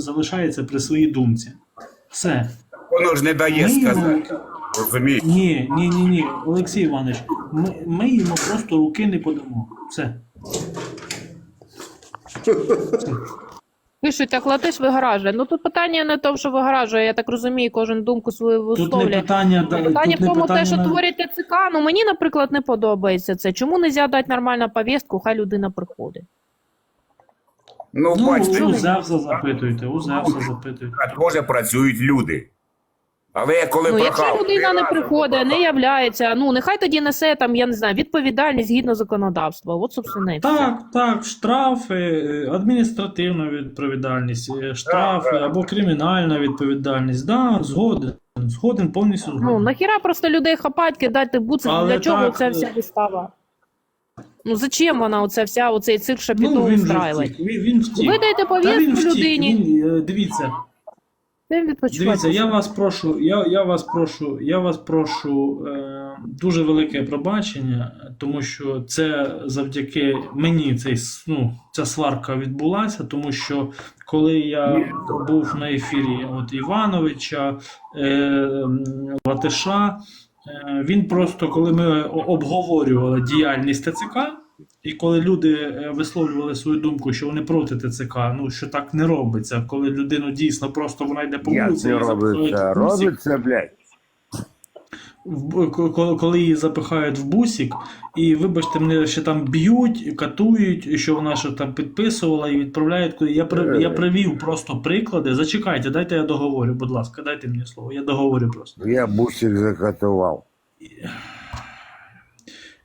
залишається при своїй думці. Все. Воно ж не дає Ми йому- сказати. Розумієш? Ні, ні, ні, ні, Олексій Іванович, ми, ми йому просто руки не подамо. Все. Пишуть, так латиш вигоражує. Ну тут питання не в тому, що вигоражує, я так розумію, кожен думку свою Тут не питання, да, Питання тут в тому, питання те, що на- творить ТЦК, ну мені, наприклад, не подобається це. Чому не можна дати нормальну повістку, хай людина приходить. Ну, Ну, бачите, у Зевса запитуйте, у Зевса запитуйте. теж працюють люди. Але я коли Ну, якщо людина не приходить, не являється, ну нехай тоді несе там, я не знаю, відповідальність згідно законодавства. От, собственно, і все. Так, так, штрафи, е, адміністративна відповідальність, е, штрафи або кримінальна відповідальність. Да, згоден. Згоден повністю Ну, нахіра просто людей хапать, кидати буци, Але для чого так, ця вся вистава? Ну зачем вона оця вся оцей цирк шапіто ну, втік. Він, він втік. Ви дайте повістку людині, Він, е, дивіться. Дивіться, я вас прошу, я, я вас прошу, я вас прошу е, дуже велике пробачення, тому що це завдяки мені цей, ну, ця сварка відбулася, тому що коли я був на ефірі от Івановича, е, Латиша, він просто, коли ми обговорювали діяльність ТЦК, і коли люди е, висловлювали свою думку, що вони проти ТЦК, ну що так не робиться, коли людину дійсно просто вона йде по вулиці, робиться? Робиться, блядь. Коли- її запихають в бусик, і вибачте, мене ще там б'ють, катують, що вона ще там підписувала і відправляють. куди. Я при я привів просто приклади. Зачекайте, дайте я договорю, будь ласка, дайте мені слово. Я договорю просто. Я бусик закатував.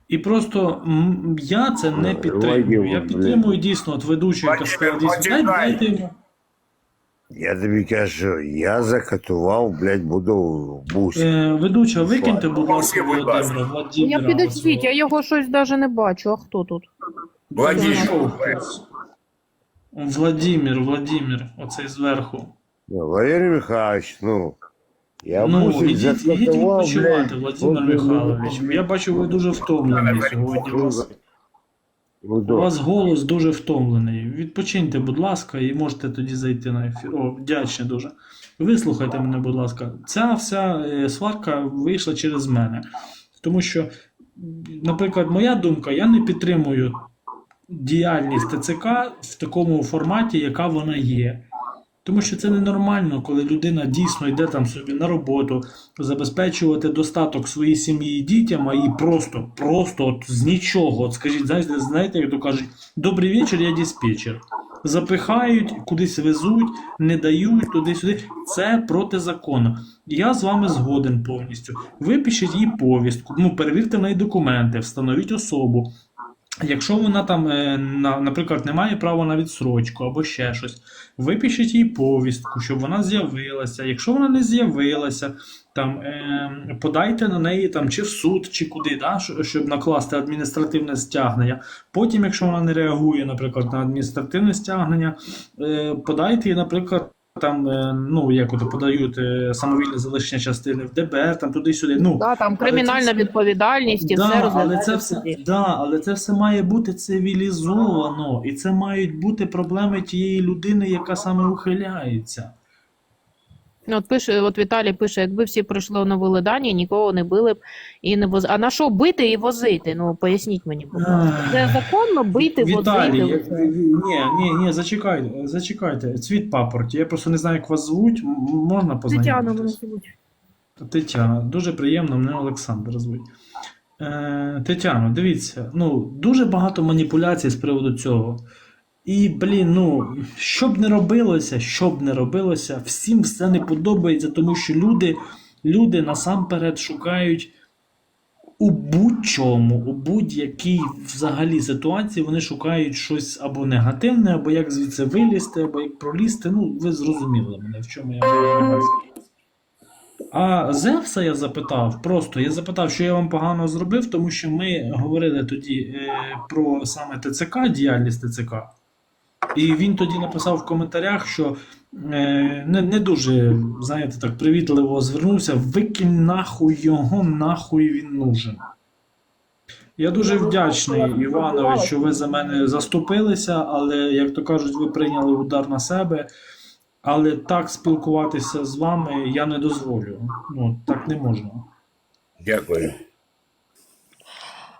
І просто я це не підтримую. Я підтримую дійсно от ведучу, яка сказала дійсно. Дайте, дайте йому. Я тобі кажу, я закатував, блядь, буду в бусик. Е, ведуча, викиньте, будь ласка. Володимира. Я підождіть, я його щось навіть не бачу. А хто тут? Хтось. Владимир, Владимир, оцей зверху. Ну, Валерій Михайлович, ну. Я ну, бусик ідіть, ідіть закатував, відпочивати, блядь. Владимир Михайлович. Я бачу, ви дуже втомлений сьогодні. Вас, у вас голос дуже втомлений. Відпочиньте, будь ласка, і можете тоді зайти на ефір. О, вдячний дуже. Вислухайте мене, будь ласка. Ця вся е, сварка вийшла через мене. Тому що, наприклад, моя думка, я не підтримую діяльність ТЦК в такому форматі, яка вона є. Тому що це ненормально, коли людина дійсно йде там собі на роботу, забезпечувати достаток своїй сім'ї і дітям, а їй просто, просто от з нічого. От скажіть, знаєте, знаєте, як то кажуть, добрий вечір, я диспетчер. Запихають, кудись везуть, не дають туди-сюди. Це протизаконно. Я з вами згоден повністю. Випишіть їй повістку, ну перевірте в неї документи, встановіть особу. Якщо вона там, е, наприклад, не має права на відсрочку або ще щось, випишіть їй повістку, щоб вона з'явилася. Якщо вона не з'явилася, там е, подайте на неї там чи в суд, чи куди, да, щоб накласти адміністративне стягнення. Потім, якщо вона не реагує, наприклад, на адміністративне стягнення, е, подайте наприклад. Там, е, ну, як от подають е, самовільне залишення частини в ДБР, там туди-сюди. Ну, Да, там кримінальна це відповідальність і Да, все але це все, да, але це все має бути цивілізовано, і це мають бути проблеми тієї людини, яка саме ухиляється. Ну, От пише, от Віталій пише, якби всі прийшли на вилидання, нікого не били б і не возили. А на що бити і возити? Ну поясніть мені, будь ласка. Це законно бити, Віталій, возити. як- ні, ні, ні, зачекайте, зачекайте. Цвіт папорті. Я просто не знаю, як вас звуть. Можна Тетяна мене звуть. Тетяна, дуже приємно, мене Олександр звуть. Е, Тетяно, дивіться, ну, дуже багато маніпуляцій з приводу цього. І, блін, ну, що б не робилося, що б не робилося, всім все не подобається, тому що люди, люди насамперед шукають у будь-чому, у будь-якій взагалі ситуації, вони шукають щось або негативне, або як звідси вилізти, або як пролізти. Ну, ви зрозуміли мене, в чому я увазі. А Зевса я запитав просто, я запитав, що я вам погано зробив, тому що ми говорили тоді е, про саме ТЦК, діяльність ТЦК. І він тоді написав в коментарях, що е, не, не дуже, знаєте, так привітливо звернувся, викинь нахуй його, нахуй він нужен. Я дуже вдячний, Іванович, що ви за мене заступилися, але, як то кажуть, ви прийняли удар на себе. Але так спілкуватися з вами я не дозволю. Ну, так не можна. Дякую.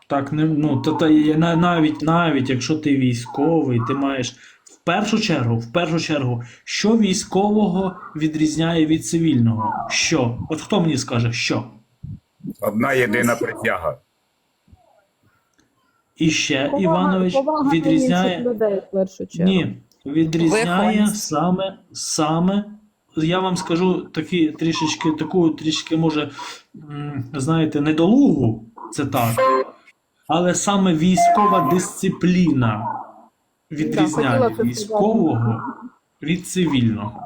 Так не ну та, та навіть навіть якщо ти військовий, ти маєш першу чергу, в першу чергу, що військового відрізняє від цивільного? Що? От хто мені скаже, що? Одна єдина присяга. І ще Іванович відрізняє. людей в першу чергу. Ні, відрізняє саме, саме. Я вам скажу такі трішечки, таку трішки, може, м, знаєте, недолугу, це так. Але саме військова дисципліна відрізняє військового від цивільного.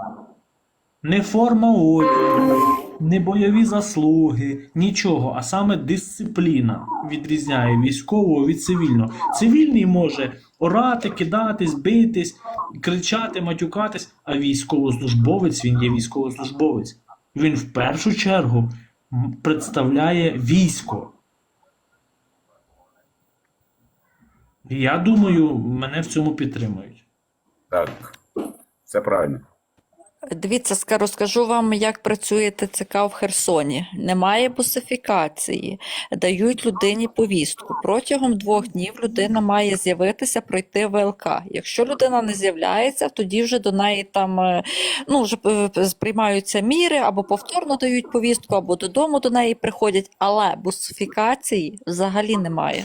Не форма одягу, не бойові заслуги, нічого, а саме дисципліна відрізняє військового від цивільного. Цивільний може орати, кидатись, битись, кричати, матюкатись, а військовослужбовець він є військовослужбовець. Він в першу чергу представляє військо. Я думаю, мене в цьому підтримують. Так. Це правильно. Дивіться, розкажу вам, як працює ТЦК в Херсоні. Немає бусифікації, дають людині повістку. Протягом двох днів людина має з'явитися, пройти ВЛК. Якщо людина не з'являється, тоді вже до неї там е, ну, вже е, приймаються міри, або повторно дають повістку, або додому до неї приходять. Але бусифікації взагалі немає.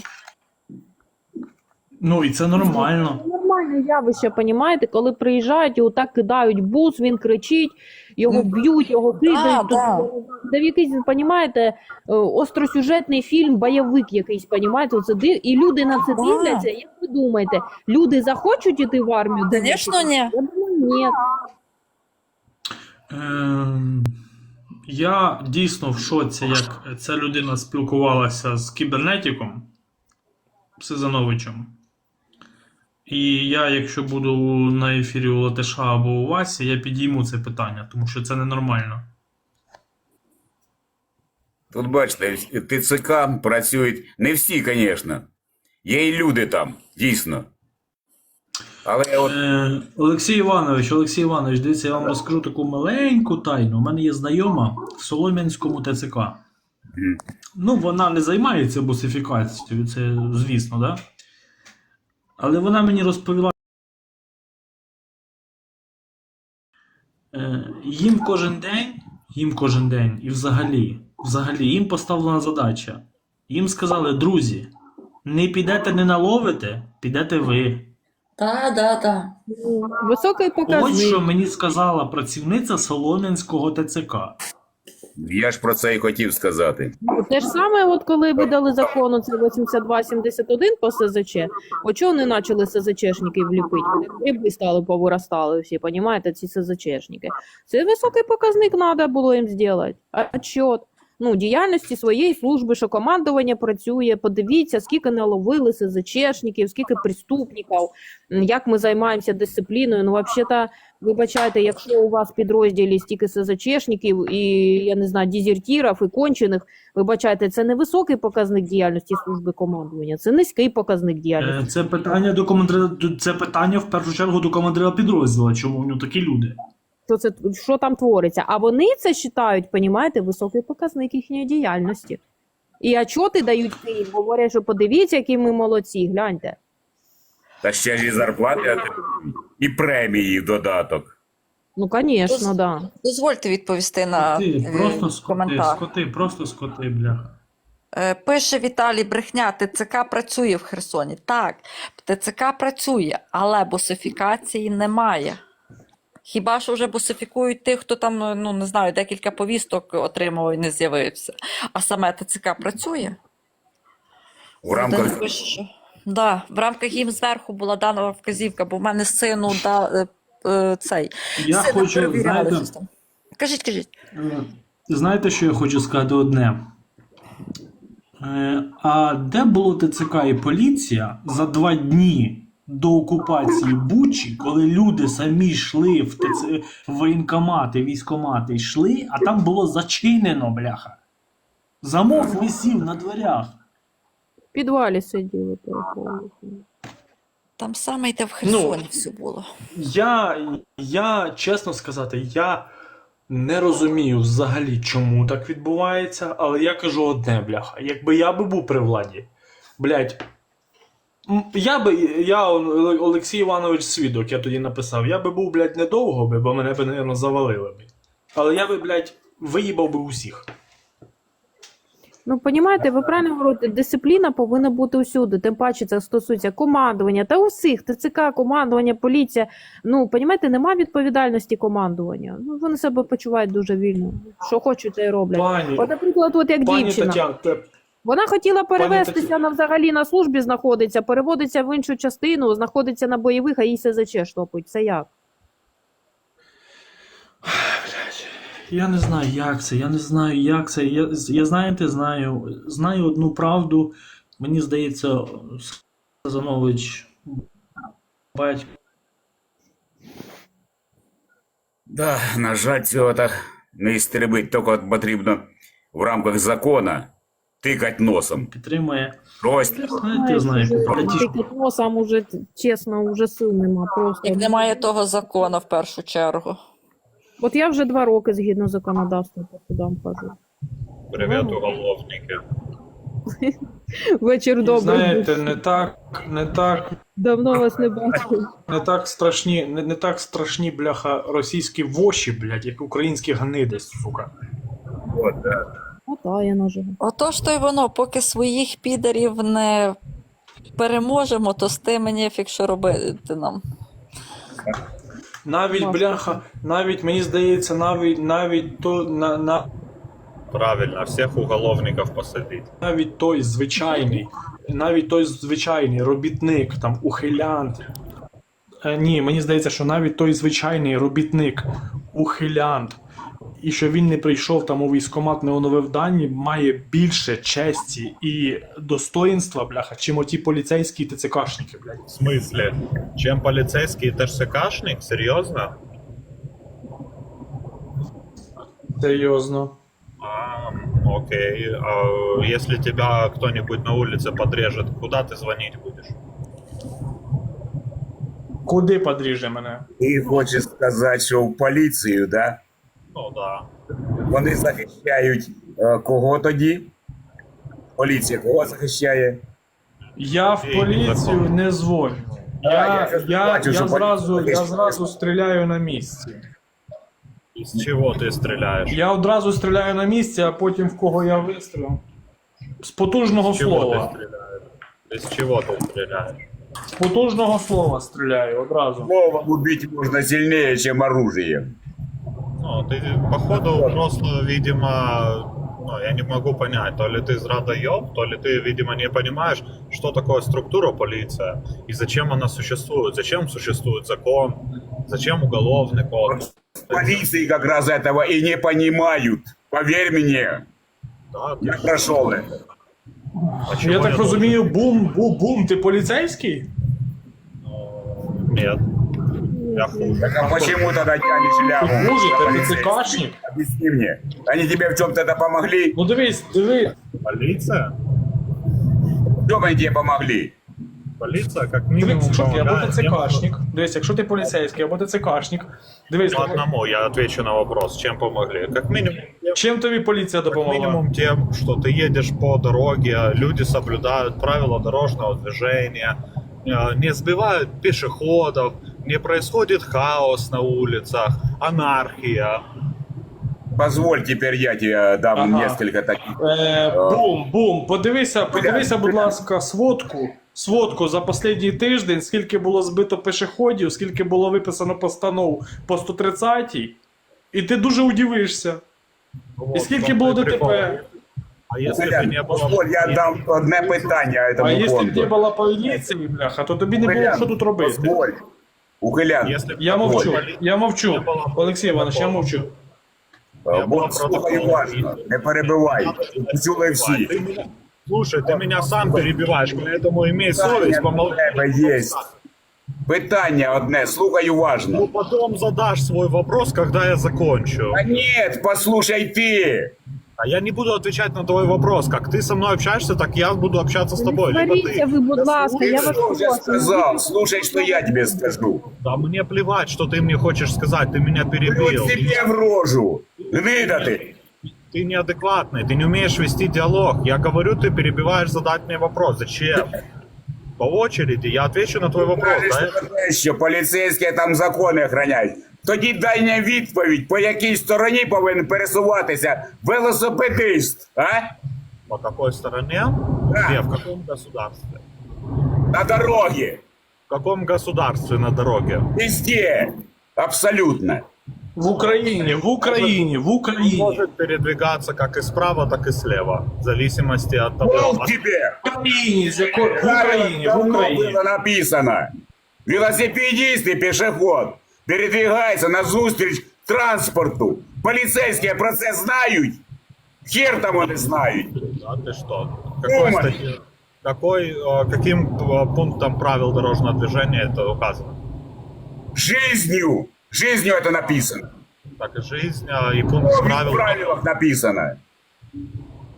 Ну і це нормально. Це Нормальне явище, понімаєте, коли приїжджають, його так кидають бус, він кричить, його Ну, б'ють, його кидають. да. Це якийсь, понімаєте, е, остросюжетний фільм, бойовик якийсь, понімаєте, оце див... і люди на це Да. дивляться. Як ви думаєте, люди захочуть іти в армію? Звісно, ні. Я думаю, ні. Ем, я дійсно в шоці, як ця людина спілкувалася з кібернетиком Сизановичем. І я, якщо буду на ефірі у Латиша або у Васі, я підійму це питання, тому що це ненормально. Тут бачите, ТЦК працюють не всі, звісно. Є і люди там, дійсно. Але от Е, Олексій Іванович, Олексій Іванович, дивіться, я вам розкажу таку маленьку тайну. У мене є знайома в Солом'янському ТЦК. Ну, вона не займається бусифікацією, це звісно, да? Але вона мені розповіла. Е, їм кожен день, їм кожен день, і взагалі, взагалі, їм поставлена задача. Їм сказали, друзі, не підете, не наловите, підете ви. Так, так, так. Високий Ось показник. що мені сказала працівниця Солом'янського ТЦК. Я ж про це і хотів сказати. Те ж саме, от коли видали закон, оце 8271 по СЗЧ, О чого не почали СЗЧшників вліпити? Вони гриби стали, повиростали всі, понімаєте, ці СЗЧшники. Це високий показник треба було їм зробити. Отчет. Ну, діяльності своєї служби, що командування працює, подивіться, скільки наловили СЗЧшників, скільки преступників, як ми займаємося дисципліною. Ну, взагалі-то, вибачайте, якщо у вас в підрозділі стільки СЗЧшників і, я не знаю, дезертирів і кончених, Вибачайте, це не високий показник діяльності служби командування, це низький показник діяльності. Е, Це питання до командира. Це питання в першу чергу до командира підрозділу. Чому в нього такі люди? Що це що там твориться? А вони це вважають, понімаєте, високий показник їхньої діяльності. І отчоти дають Київ, говорять, що подивіться, які ми молодці, гляньте. Та ще ж і зарплати, і премії в додаток. Ну, звісно, Доз- да. Дозвольте відповісти на Ти е, просто скоти, коментар. скоти, просто скоти, бляха. Е, Пише Віталій Брехня, ТЦК працює в Херсоні. Так, ТЦК працює, але бусифікації немає. Хіба що вже бусифікують тих, хто там, ну не знаю, декілька повісток отримав і не з'явився. А саме ТЦК працює? В рамках. Да, в рамках їм зверху була дана вказівка, бо в мене сину да, е, е, цей. Я сина хочу, знаєте, щось там. Кажіть, кажіть. е, знаєте, що я хочу сказати одне? А де було ТЦК і поліція за два дні до окупації Бучі, коли люди самі йшли в ТЦ, в воєнкомати, військомати йшли, а там було зачинено, бляха. Замок висів на дверях. В підвалі сиділи, переховували. Там саме йде в Херсоні все було. Я, я, чесно сказати, я не розумію взагалі, чому так відбувається, але я кажу одне, бляха. Якби я би був при владі, блядь, я би, я Олексій Іванович Свідок, я тоді написав, я би був, блядь, недовго би, бо мене б, напевно, завалили би. Але я би, блядь, виїбав би усіх. Ну, понімаєте, ви правильно говорите, дисципліна повинна бути усюди. Тим паче це стосується командування та усіх, ТЦК, командування, поліція. Ну, понімаєте, нема відповідальності командування. Ну, вони себе почувають дуже вільно. Що хочуть, те й роблять. Пані, От, наприклад, от як пані дівчина. Тетяна, те- Вона хотіла перевестися Тетяна. на взагалі на службі знаходиться, переводиться в іншу частину, знаходиться на бойових, а їй СЗЧ штопить. Це як? Я не знаю, як це, я не знаю, як це. Я, я знаєте, знаю, знаю одну правду. Мені здається, Казанович батько. Да, на жаль, цього так не істребить, тільки потрібно в рамках закона тикати носом. підтримує. Ось Знаєте, я знаю, вже братішка. тільки носом уже чесно, уже сил нема просто. Як немає того закону в першу чергу. От я вже два роки згідно законодавства по судам хожу. Привет, Ну. уголовники. Вечір добрий. Знаєте, не так, не так, Давно вас не бачив. не так страшні, не, не так страшні, бляха, російські воші, блядь, як українські гниди, сука. от, да. Хватає ножига. Отож то й воно, поки своїх підарів не переможемо, то з тими нефік що робити нам. Навіть, бляха, навіть, мені здається, навіть, навіть то, на, на, Правильно, всех уголовников посадить. навіть той звичайний, навіть той звичайний робітник, там, ухилянт. Е, ні, мені здається, що навіть той звичайний робітник, ухилянт, і що він не прийшов там у військкомат, не оновив дані, має більше честі і достоїнства, бляха, чим оті поліцейські і ТЦКшники, блядь. В смысле? Чем полицейский ТРСКшник? Серьезно? Серйозно. А, окей. А если тебя кто-нибудь на улице подрежет, куда ты звонить будешь? Куди подріже мене? Ти хочеш сказати, що в поліцію, да? Ну да. Вони захищають е, кого тоді? Поліція кого захищає? Я в Ей, поліцію закон. не дзвоню. А, Я, я ж я, бачу, я, що зразу, я поліція- зразу стріляю на місці. Из чего ты стреляешь? Я одразу стріляю на місці, а потім в кого я вистрілю. З потужного Из чего ты слова. стреляешь? Из чего ты стреляешь? З потужного слова стріляю одразу. Словом убити можна сильніше, ніж оружием. Ну, ты, походу, просто, видимо, ну, я не могу понять, то ли ты зрадоеб, то ли ты, видимо, не понимаешь, что такое структура полиция и зачем она существует, зачем существует закон, зачем уголовный кодекс. Полиции как раз этого и не понимают. Поверь мне, Да, я прошел это. Я так розумію, бум, бум, бум, ти поліцейський? Ну, Нет. Так а почему тогда тянешь шляпу? Хуже, ти Полицейский. ТЦКшник? Объясни мне. Они тебе в чем-то это помогли? Ну дивись, диви. Полиция? В чем они тебе помогли? Полиция как Дивись, минимум якщо ти або помогает тем, ТЦКшник, дивись, якщо ти поліцейський або ТЦКшник, дивись, По одному я отвечу на вопрос, чем помогли. Как минимум, тем, чим тобі поліція как допомогла? минимум тем, что ты едешь по дороге, люди соблюдают правила дорожного движения, э, не сбивают пешеходов, не происходит хаос на улицах, анархия. Позволь, теперь я тебе дам Ага. несколько таких. Е, бум, бум. Подивися, подивися, будь ласка, сводку. Сводку за останній тиждень, скільки було збито пешеходів, скільки було виписано постанов по 130 і ти дуже удивишся. І Вот, скільки в було том-то и ДТП? прикол. А если бы не было... Позволь, я дам одне питання А этому якщо б не фонду. було поліції, бляха, то тобі не було що тут робити. Позволь. Ухилян, Если б Я не было мовчу, поли- я мовчу. не было Олексій Іванович, я протоколу. мовчу. Я будь була слухай протокол. уважно, не перебивай. Почули всі. Ты меня- Слушай, ты меня сам перебиваешь, поэтому имей совесть, Питання у помолчи. тебе є. Питання одне, слухай Ну, уважно. потом задашь свой вопрос, когда я закончу. А нет, послушай ты. А я не буду отвечать на твой вопрос. Как ты со мной общаешься, так я буду общаться с тобой. Не Либо сваріться ты... ви, будь ласка, Ты я вас что уже прошу. сказал? Слушай, что я тебе скажу. Да мне плевать, что ты мне хочешь сказать, ты меня перебил. Плюнь себе в рожу. Вида ты. Ты неадекватный, ты не умеешь вести диалог. Я говорю, ты перебиваешь задать мне вопрос. Зачем? По очереди, я отвечу на твой вопрос. Кажеш, Да? що поліцейські там закони охороняють. Тоді дай мені відповідь, по якій стороні повинен пересуватися велосипедист, а? По какой стороне? Да. Где? В каком государстве? На дорогі. В каком государстве на дороге? Везде. Абсолютно. В Україні, в Україні, в Он Україні. может передвигаться как и справа, так и слева. В зависимости от того... Пол тебе. В Україні, в Україні, в Давно Україні. было написано. Велосипедист и пешеход передвигается назустріч транспорту. Поліцейські про це знають. Хер там вони знають. А ты что? Какой Думай. статьи- Какой, э, каким э, пунктом правил дорожного движения это указано? Жизнью. Жизнью это написано. Так и жизнь, э, и пункт В правил... правилах написано.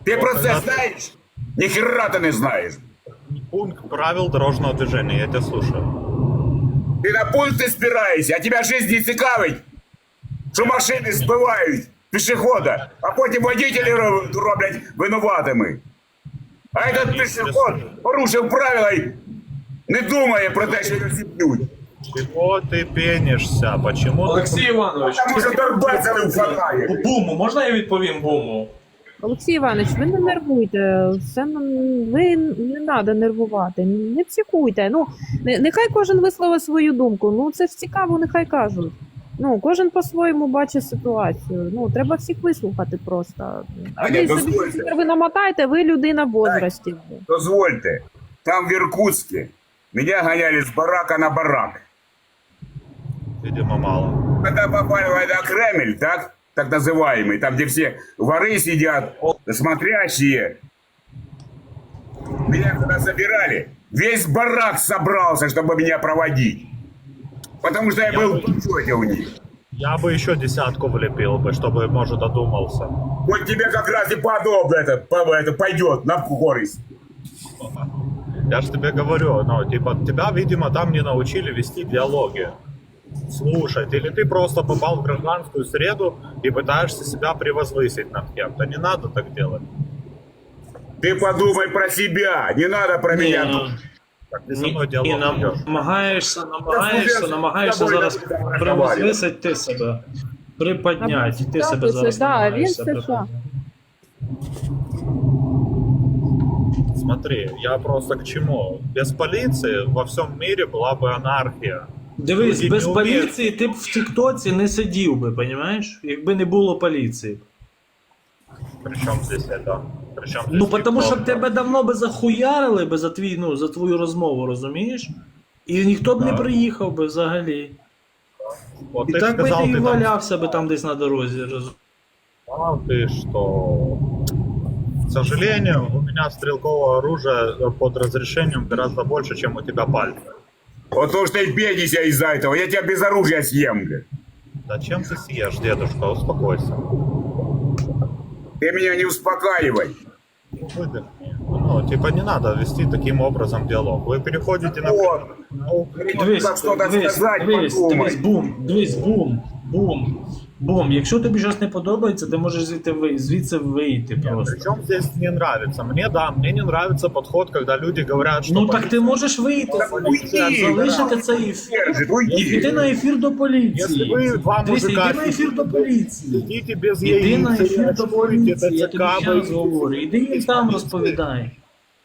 Ти про це тогда- знаєш? Ніхера ти не знаєш. Пункт правил дорожного движения, я тебя слушаю. Ти на пункти спираєшся, а тебе жизнь не цікавить, що машини збивають пішохода, а потім водителі ро- роблять винуватими. А этот пішоход порушив правила і не думає про те, що його зіб'ють. Чего ты пенишься? Почему ты... Олексій Іванович, Тому що торбецями вхватає. буму, можна я відповім буму? Олексій Іванович, ви не нервуйте. Все ви не треба нервувати. Не психуйте. Ну не- нехай кожен висловить свою думку. Ну це ж цікаво, нехай кажуть. Ну, кожен по-своєму бачить ситуацію. Ну, треба всіх вислухати просто. А ви собі ви намотаєте, ви людина в возрасті. Дозвольте, там в Иркутске меня гоняли с барака на барак. Видимо, мало. Когда попали в Кремль, так, так называемый, там, где все воры сидят, смотрящие, меня когда собирали, весь барак собрался, чтобы меня проводить. Потому что я был в учете у них. Я бы еще десятку влепил бы, чтобы, может, додумался. Вот тебе как раз и подобно это, это пойдет на користь. Я же тебе говорю, ну, типа, тебя, видимо, там не научили вести диалоги Слушать. Или ты просто попал в гражданскую среду и пытаешься себя превозвысить над кем-то. Не надо так делать. Ты подумай про себя, не надо про меня. Ні, Так ты со ні, мной ні, диалог ведешь. намагаєшся, намагаєшся, Я намагаєшся з тобою зараз не розмовляю. превозвисити ти себе. Приподняти, ти себе Так, зараз да, він намагаєшся це приподняти. Смотри, я просто к чему? Без полиции во всем мире была бы анархия. Дивись, Люди без не вміють. поліції ти б в Тіктоці не сидів би, понімаєш? Якби не було поліції. Причем здесь это? Причем здесь Ну, тому що TikTok? тебе давно би захуярили би за твій, ну, за твою розмову, розумієш? І ніхто б не Да. приїхав би взагалі. Вот І ты так би сказал, ти і ты там валявся би там десь на дорозі. роз- А ты что? К сожалению, у меня стрелкового оружия под разрешением гораздо больше, чем у тебя пальцев. Вот то, что и бедися из-за этого, я тебя без оружия съем, блядь. Зачем ты съешь, дедушка? Успокойся. Ты меня не успокаивай. Выдохни. Ну, типа, не надо вести таким образом диалог. Вы переходите на... Вот. Ну, дивись, подумай. дивись, бум, дивись, бум, бум, бум. Якщо тобі щось не подобається, ти можеш звідти ви- звідси вийти просто. Причем здесь не нравится? Мне, да, мне не нравится подход, когда люди говорят, что... Ну так ти можеш вийти, уйди, залишити цей ефір. Піти на ефір до поліції. Якщо ви два мужика йди на ефір до поліції. Сидите без Іди на яиц, ефір до поліції, я тобі ще раз говорю. Іди їм там розповідай.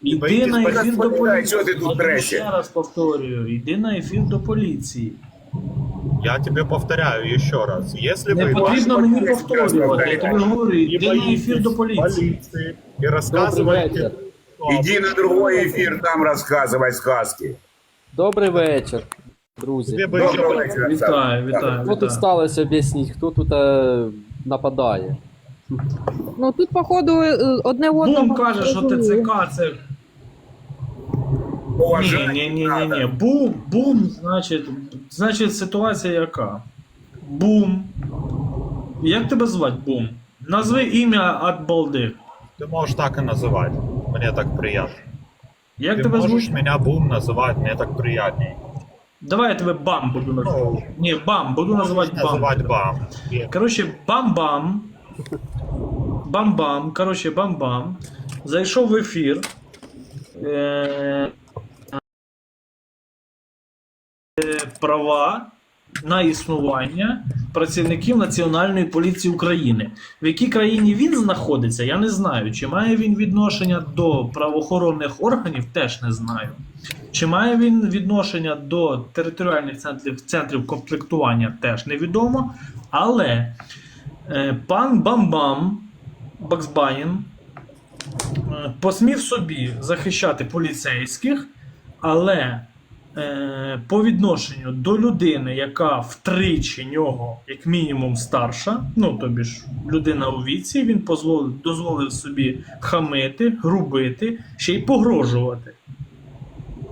Іди боїтесь на ефір до поліції. що ти тут Я тобі ще раз повторюю, іди на ефір до поліції. Я тебе повторяю еще раз. Если Не вы потрібно ваші мені поліцейські повторювати, я тобі розповідають. говорю, не іди на ефір до поліції. полиции и рассказываете... Иди на другой эфир, там рассказывай сказки. Добрий вечір, друзі. Тебе бы Доброго еще- вечора. Вітаю, Оксана. вітаю, Що тут вітаю. сталося, об'ясніть, хто тут е, нападає? Ну тут, походу, е, одне одного. Бум каже, що розуміє. ТЦК це. Ні, Уважать ні, ні, ні, надо. ні. Бум, бум, значить, значить ситуація яка? Бум. Як тебе звати, бум? Назви ім'я от балди. Ты можешь так и называть. Мне так приятно. Як Ты тебе можешь звуть? меня Бум называть, мне так приятней. Давай я тебе бам буду називати. Ну, Ні, бам, буду називати бам. называть Бам. И- Коротше, бам-бам. Бам-бам. Коротше, бам-бам. Зайшов в ефір. Е- права на існування працівників Національної поліції України. В якій країні він знаходиться, я не знаю. Чи має він відношення до правоохоронних органів, теж не знаю. Чи має він відношення до територіальних центрів, центрів комплектування, теж невідомо. Але е, пан Бамбам Баксбаїн е, посмів собі захищати поліцейських, але по відношенню до людини, яка втричі нього, як мінімум, старша, ну тобі ж людина у віці, він дозволив собі хамити, грубити, ще й погрожувати.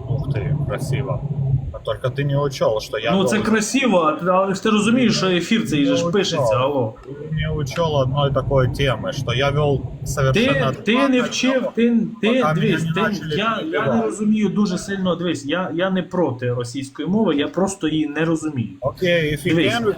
Ух ти, красиво. Но только ты не учел, что я ну, це должен- красиво, а- але ж ти розумієш, що ефір цей же ж Ну, пишеться, так. алло. Ты не учел одной такой темы, что я вел совершенно... Ти, ти не вчив, ти, ти Пока дивись, мене ти, не начали я, я не перебивати. розумію дуже сильно. Дивись, я, я не проти російської мови, я просто її не розумію. Окей, Дивись. офигенно.